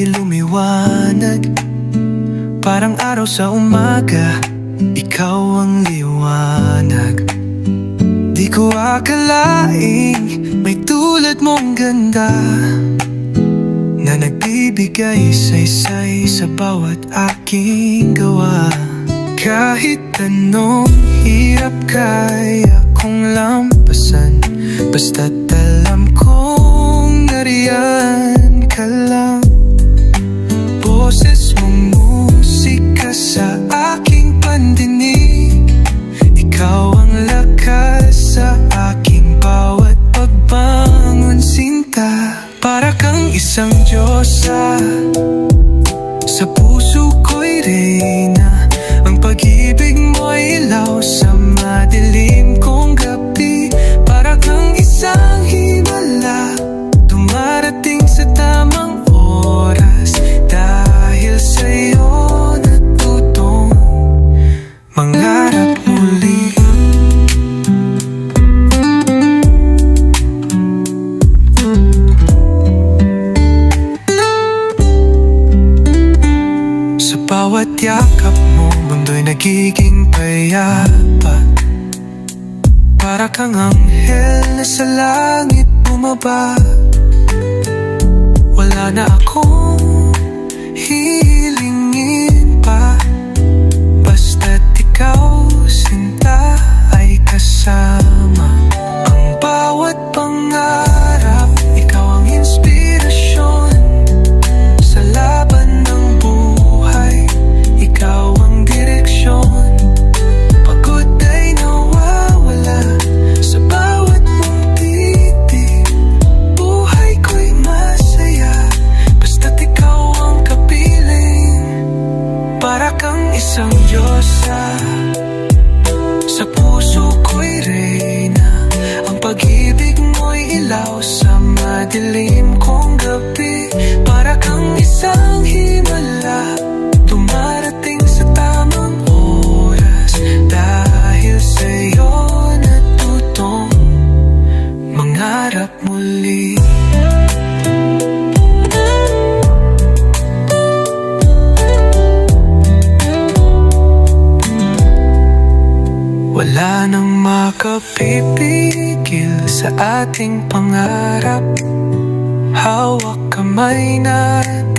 gabi lumiwanag. Parang araw sa umaga Ikaw ang liwanag. Di ko akalaing May tulad mong ganda Na nagbibigay saysay sa bawat aking gawa. Kahit anong hirap kaya kong lampasan Basta't Para kang isang Diyosa bawat yakap mo Mundo'y nagiging payapa. Para kang anghel na sa langit bumaba. Wala na akong madilim kong gabi Para kang isang himala Dumarating sa tamang oras Dahil sa'yo natutong Mangarap muli Wala nang makapipigil sa ating pangarap. Hawak kamay natin